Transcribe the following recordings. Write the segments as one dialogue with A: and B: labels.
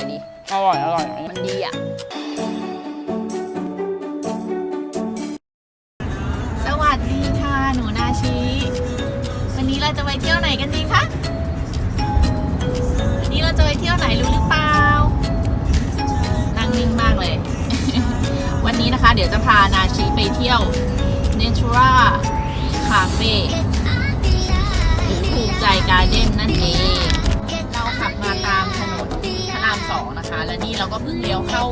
A: อยดี
B: อร่อย อร่อย
A: มันดีอะ สวัสดีค่ะ หนูนาชีวันนี้เราจะไปเที่ยวไหนกันดีคะ วันนี้เราจะไปเที่ยวไหนรู้หรือเปล่า นั่งนิ่งมากเลย วันนี้นะคะ เดี๋ยวจะพานาชีไปเที่ยว Natura Cafe หรือภูมิใจการ์เด้นนั่นเอง 2นะคะ และนี่เราก็เพิ่งเลี้ยวเข้า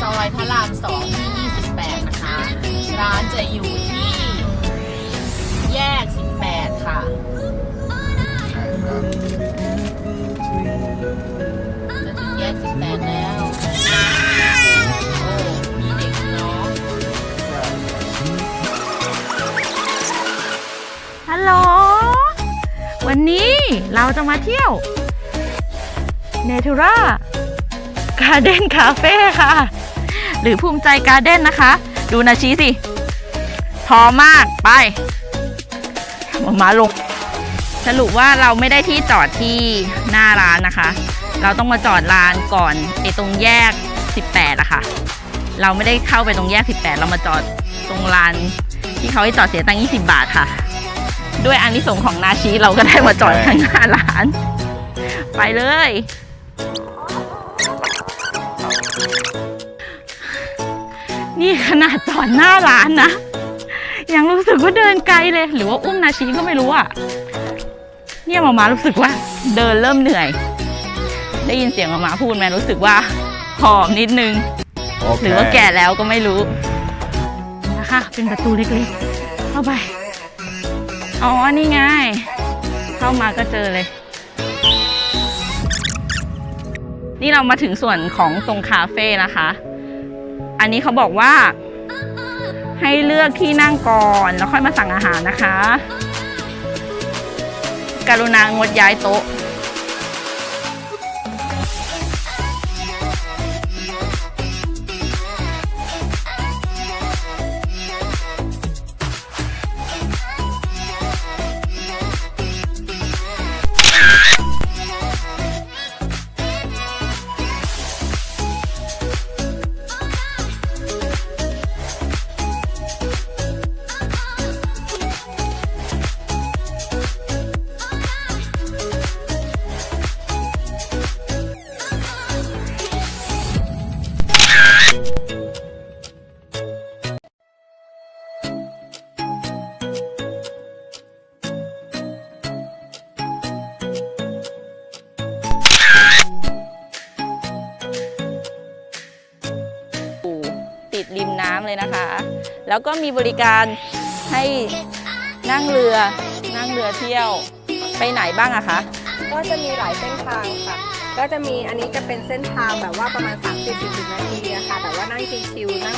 A: ซอยพระราม 2 ที่ 28 นะคะ ร้านจะอยู่ที่แยก 18 ค่ะจะถึงแยก 18 แล้วมีเด็กน้อง
B: ฮัลโหลวันนี้เราจะมาเที่ยว เนทูราการ์เด้นคาเฟ่ค่ะ หรือภูมิใจการ์เด้นนะคะ ดูนาชีสิพร้อมมากไปมามาลงสรุปว่าเราไม่ได้ที่จอดที่หน้าร้านนะคะ เราต้องมาจอดร้านก่อนไอ้ตรงแยก 18อะค่ะ เราไม่ได้เข้าไปตรงแยก 18 เรามาจอดตรงลานที่เขาให้จอดเสียตังค์20 บาทค่ะ ด้วยอันที่ส่งของนาชีเราก็ได้มาจอดข้างหน้าร้าน ไปเลย นี่ขนาดจอดหน้าร้านนะ ยังรู้สึกว่าเดินไกลเลย หรือว่าอุ้มนาชีก็ไม่รู้อะเนี่ยหมามารู้สึกว่า เดินเริ่มเหนื่อย ได้ยินเสียงหมามาพูดไหมรู้สึกว่าหอมนิดนึง หรือว่าแก่แล้วก็ไม่รู้นะคะ เป็นประตูเล็กๆ เข้าไป อ๋อ นี่ไง เข้ามาก็เจอเลย นี่เรามาถึงส่วนของตรงคาเฟ่นะคะ อันนี้เขาบอกว่า ให้เลือกที่นั่งก่อนแล้วค่อยมาสั่งอาหารนะคะ กรุณางดย้ายโต๊ะ เลยนะคะ แล้วก็มีบริการให้นั่งเรือนั่งเรือเที่ยวไปไหนบ้างอะคะ
C: ก็จะมีหลายเส้นทางค่ะ ก็จะมีอันนี้จะเป็นเส้นทางแบบว่าประมาณ 30-40 นาทีอะค่ะ แบบว่านั่งชิวๆนั่ง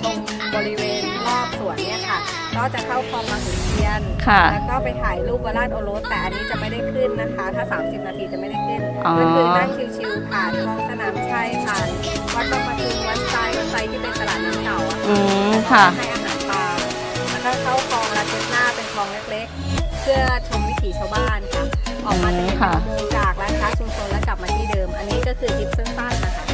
C: ชมบริเวณรอบสวนเนี่ยค่ะ ก็จะเข้าคลองมาขุนเทียน
B: ค่ะ
C: แล้วก็ไปถ่ายรูปวราชโอรส แต่อันนี้จะไม่ได้ขึ้นนะคะ ถ้า 30 นาทีจะไม่ได้ขึ้น
B: อ๋อ
C: ก็คือนั่งชิวๆผ่านคลองสนามชัยผ่านวัดบางปะทุมวัดไซวัดไซที่เป็นตลาดน้ำเก่า อะค่ะ
B: อืมค่ะ
C: ให้อาหารปลาแล้วก็เข้าคลองลาเทสนาเป็นคลองเล็กๆ เพื่อชมวิถีชาวบ้านค่ะ ออกมาจะเป็น
B: ค่ะ
C: อุโมงค์จากร้านค้าชุมชนแล้วกลับมาที่เดิม อันนี้ก็คือทริปสั้นๆนะคะ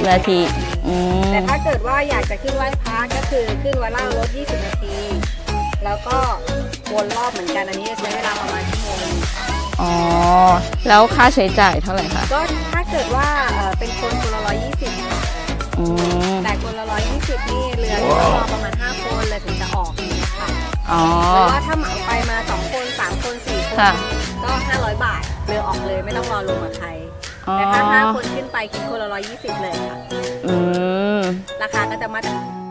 B: 30นาทีอืม
C: แต่ถ้าเกิดว่าอยากจะขึ้นไหว้พระก็คือขึ้นวัดล่างรถ 20 นาที แล้วก็วนรอบเหมือนกัน อันนี้จะใช้เวลาประมาณชั่วโมงหนึ่ง
B: อ๋อ แล้วค่าใช้จ่ายเท่าไหร่คะ
C: ก็ถ้าเกิดว่าเอ่อเป็นคนคนละ120
B: อื ม
C: แต่คนละ120นี่เรือนี่ต้องรอประมาณ5คนเลยถึงจะออกอย่างเงี้ยค่ะ
B: อ๋อ
C: หรือว่าถ้าเหมาไปมา2คน3คน4คน
B: ค่ะ
C: ก็500บาทเรือออกเลยไม่ต้องรอลงกับใคร
B: อ๋อ
C: แต่ถ้า5คนขึ้นไปคิดคนละ120เลยค่ะ
B: อืม
C: ราคาก็จะมาจาก
B: เลื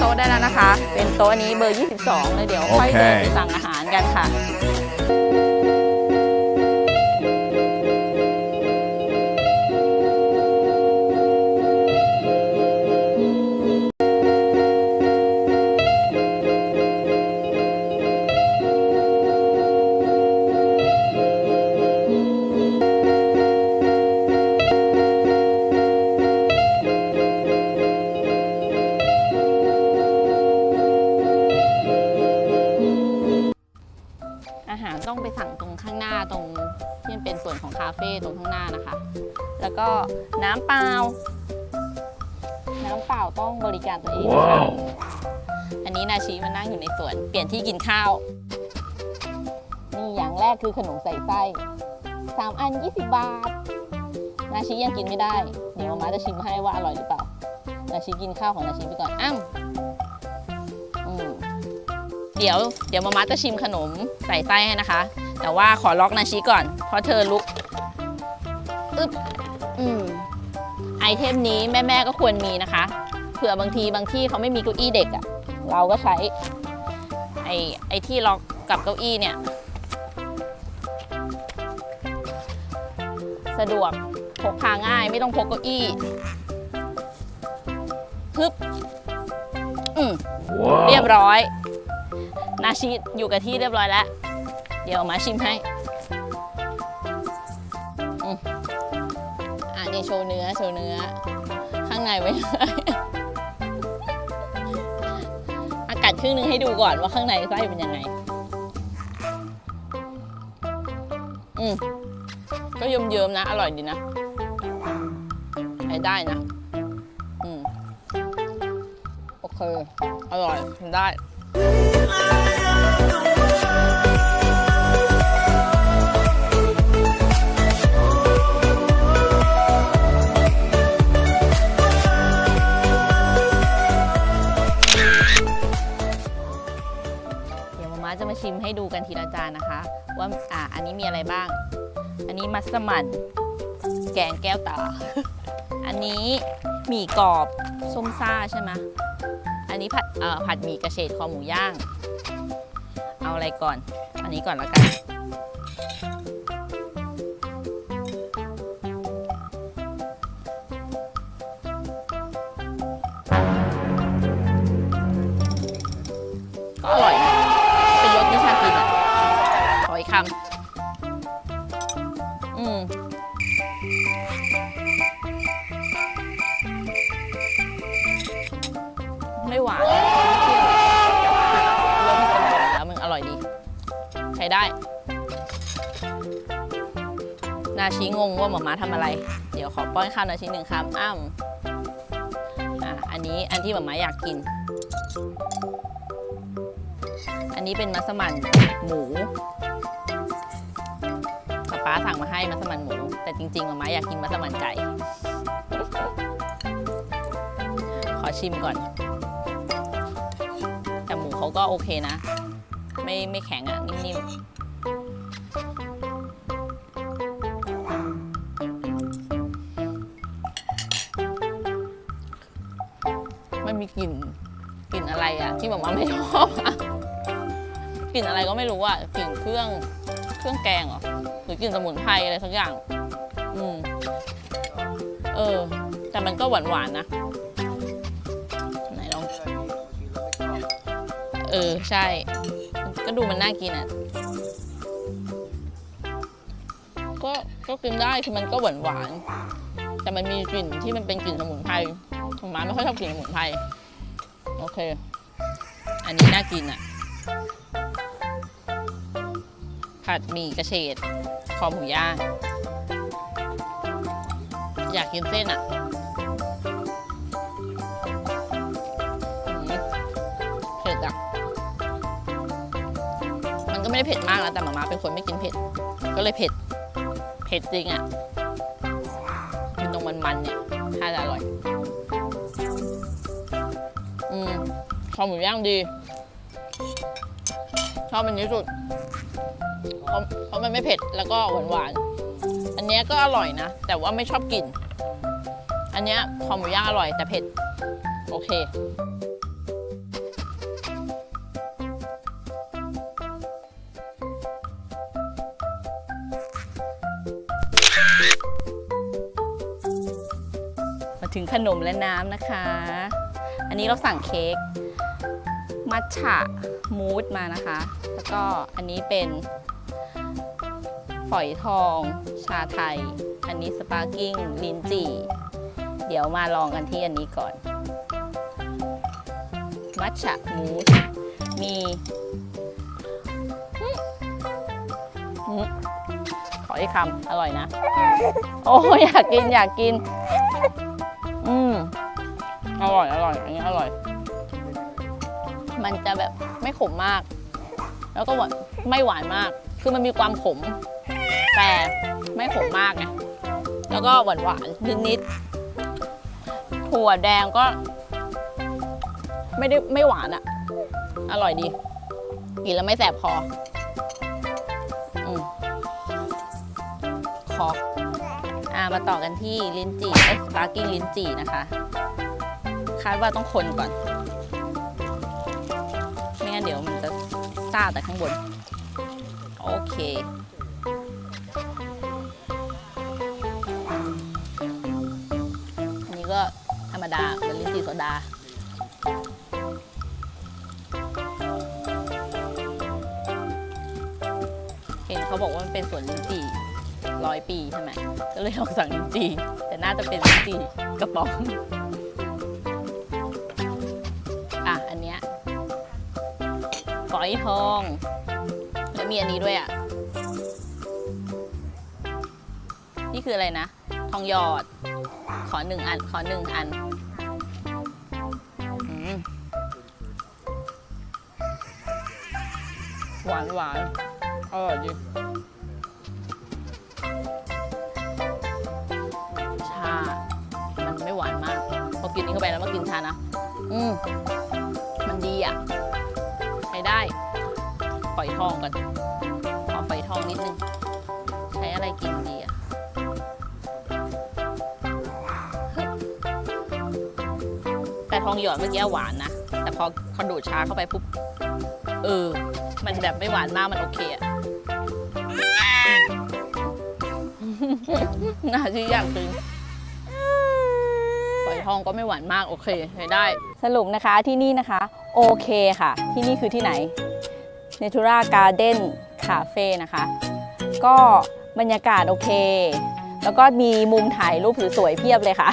B: โต๊ะได้แล้วนะคะ เป็นโต๊ะนี้เบอร์ 22เลยเดี๋ยวค่อย
D: เค
B: เดินไปสั่งอาหารกันค่ะ ก็น้ำเปล่า น้ำเปล่าต้องบริการตัวเองนะคะอันนี้นาชีมานั่งอยู่ในสวน เปลี่ยนที่กินข้าว นี่อย่างแรกคือขนมใส่ไส้สามอัน 20 บาท นาชียังกินไม่ได้ เดี๋ยวมาม่าจะชิมให้ว่าอร่อยหรือเปล่า นาชีกินข้าวของนาชีไปก่อนอ้ำอืมเดี๋ยวเดี๋ยวมาม่าจะชิมขนมใส่ไส้ให้นะคะ แต่ว่าขอล็อกนาชีก่อน เพราะเธอลุกอึ๊บ อืมไอเทมนี้แม่ๆก็ควรมีนะคะ เผื่อบางทีบางที่เขาไม่มีเก้าอี้เด็กอะ่ะ เราก็ใช้ไอไอที่ล็อกกับเก้าอี้เนี่ย สะดวกพกพาง่ายไม่ต้องพกเก้าอี้ฮึบอืมเรียบร้อย นาชิอยู่กับที่เรียบร้อยแล้ว เดี๋ยวมาชิมให้ โชว์เนื้อโชว์เนื้อ ข้างในไว้เลยอากาศครึ่งนึงให้ดูก่อนว่าข้างในไส้เป็นยังไง อืมก็เยิ้มๆนะ อร่อยดีนะใช้ได้นะ อืม โอเค อร่อยได้ กันทีละจานนะคะ ว่าอ่าอันนี้มีอะไรบ้าง อันนี้มัสมั่นแกงแก้วตา อันนี้หมี่กรอบส้มซ่าใช่ไหมอันนี้ผัดเอ่อผัดหมี่กระเฉดคอหมูย่าง เอาอะไรก่อน อันนี้ก่อนแล้วกัน นาชีงงว่าหมาม้าทำอะไร เดี๋ยวขอป้อนข้าวนาชีหนึ่งคำอ้ำอะอันนี้อันที่หมาม้าอยากกิน อันนี้เป็นมัสมั่นหมูป๊าป๊าสั่งมาให้มัสมั่นหมู แต่จริงๆหมาม้าอยากกินมัสมั่นไก่ ขอชิมก่อน แต่หมูเขาก็โอเคนะ ไม่ไม่แข็งอะ่ะนิ่มๆ อะที่หมาม่าไม่ชอบอะกลิ่นอะไรก็ไม่รู้อะกลิ่นเครื่องเครื่องแกงเหรอหรือกลิ่นสมุนไพรอะไรสักอย่าง อืม เออ แต่มันก็หวานหวานนะไหนลองเออ ใช่ ก็ดูมันน่ากินอะก็ก็กินได้คือมันก็หวานหวานแต่มันมีกลิ่นที่มันเป็นกลิ่นสมุนไพรผมมาไม่ค่อยชอบกลิ่นสมุนไพรโอเค อันนี้น่ากินอะ ผัดหมี่กระเฉดคอหมูย่าง อยากกินเส้นอะเผ็ดอะ มันก็ไม่ได้เผ็ดมากนะแต่หมามาเป็นคนไม่กินเผ็ด ก็เลยเผ็ด เผ็ดจริงอะกินตรงมันๆเนี่ยถ้าจะอร่อย อืม คอหมูย่างดี ชอบอันนี้สุดเพราะเพราะมันไม่เผ็ดแล้วก็หวานหวานๆอันนี้ก็อร่อยนะ แต่ว่าไม่ชอบกลิ่น อันนี้คอหมูย่างอร่อยแต่เผ็ด โอเคมาถึงขนมและน้ำนะคะ อันนี้เราสั่งเค้ก มัทฉะมูสมานะคะ แล้วก็อันนี้เป็น ฝอยทองชาไทย อันนี้สปาร์กิ้งลินจี่ เดี๋ยวมาลองกันที่อันนี้ก่อน มัทฉะมูสมีอืมอืมขอไอ้คำอร่อยนะ โอ้อยากกินอยากกิน อืมอร่อยอร่อยอันนี้อร่อย มันจะแบบไม่ขมมาก แล้วก็หวานไม่หวานมาก คือมันมีความขม แต่ไม่ขมมากไงแล้วก็หวานหวานนิดนิดถั่วแดงก็ ไม่ได้ไม่หวานอะอร่อยดี กินแล้วไม่แสบคออืมคออ่ามาต่อกันที่ลิ้นจี่เอ้ยสปาร์กิ้งลิ้นจี่นะคะ คาดว่าต้องคนก่อน เดี๋ยวมันจะซ่าแต่ข้างบน โอเค อันนี้ก็ธรรมดาเป็นลิ้นจี่โซดาเห็นเขาบอกว่ามันเป็นสวนลิ้นจี่ร้อยปีใช่ไหมก็เลยลองสั่งลิ้นจี่แต่น่าจะเป็นลิ้นจี่กระป๋อง อยทอง แล้วมีอันนี้ด้วยอะ นี่คืออะไรนะ ทองหยอด ขอหนึ่งอัน ขอหนึ่งอันอหวานหวานอร่อยดีชา มันไม่หวานมาก พอกินนี้เข้าไปแล้วมากินชานะ อืมมันดีอะ อยทองก่อนขอฝอยทองนิดนึง ใช้อะไรกินดีอะแต่ทองหยอดเมื่อกี้หวานนะ แต่พอพอดูดชาเข้าไปปุ๊บ เออ มันแบบไม่หวานมากมันโอเคอะน่าที่อยากกินฝอยทองก็ไม่หวานมากโอเคใช้ได้ สรุปนะคะที่นี่นะคะ โอเคค่ะ ที่นี่คือที่ไหน Natura Garden Cafe นะคะ ก็บรรยากาศโอเค แล้วก็มีมุมถ่ายรูปสวยๆเพียบเลยค่ะ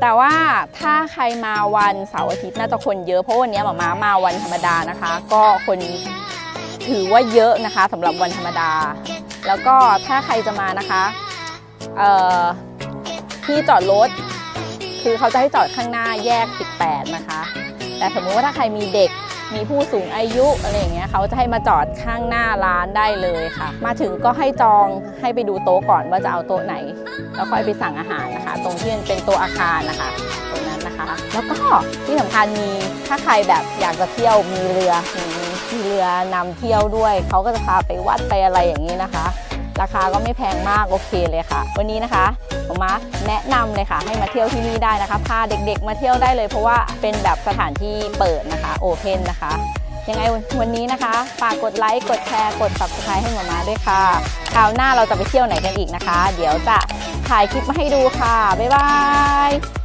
B: แต่ว่าถ้าใครมาวันเสาร์อาทิตย์น่าจะคนเยอะเพราะวันนี้หมามามาวันธรรมดานะคะ ก็คนถือว่าเยอะนะคะสำหรับวันธรรมดา แล้วก็ถ้าใครจะมานะคะเอ่อที่จอดรถคือเขาจะให้จอดข้างหน้าแยก 18 นะคะ แต่สมมุติว่าถ้าใครมีเด็ก มีผู้สูงอายุอะไรอย่างเงี้ยเขาจะให้มาจอดข้างหน้าร้านได้เลยค่ะ มาถึงก็ให้จองให้ไปดูโต๊ะก่อนว่าจะเอาโต๊ะไหน แล้วค่อยไปสั่งอาหารนะคะ ตรงที่มันเป็นตัวอาคารนะคะ ตรงนั้นนะคะ แล้วก็ที่สำคัญมีถ้าใครแบบอยากจะเที่ยวมีเรือมีเรือนำเที่ยวด้วยเขาก็จะพาไปวัดไปอะไรอย่างนี้นะคะ ราคาก็ไม่แพงมากโอเคเลยค่ะ วันนี้นะคะผมมาแนะนำเลยค่ะให้มาเที่ยวที่นี่ได้นะคะพาเด็กๆ มาเที่ยวได้เลย เพราะว่าเป็นแบบสถานที่เปิดนะคะโอเพนนะคะยังไงวันนี้นะคะฝากกดไลค์กดแชร์กด subscribe ให้หมามาด้วยค่ะคราวหน้าเราจะไปเที่ยวไหนกันอีกนะคะ เดี๋ยวจะถ่ายคลิปมาให้ดูค่ะบ๊ายบาย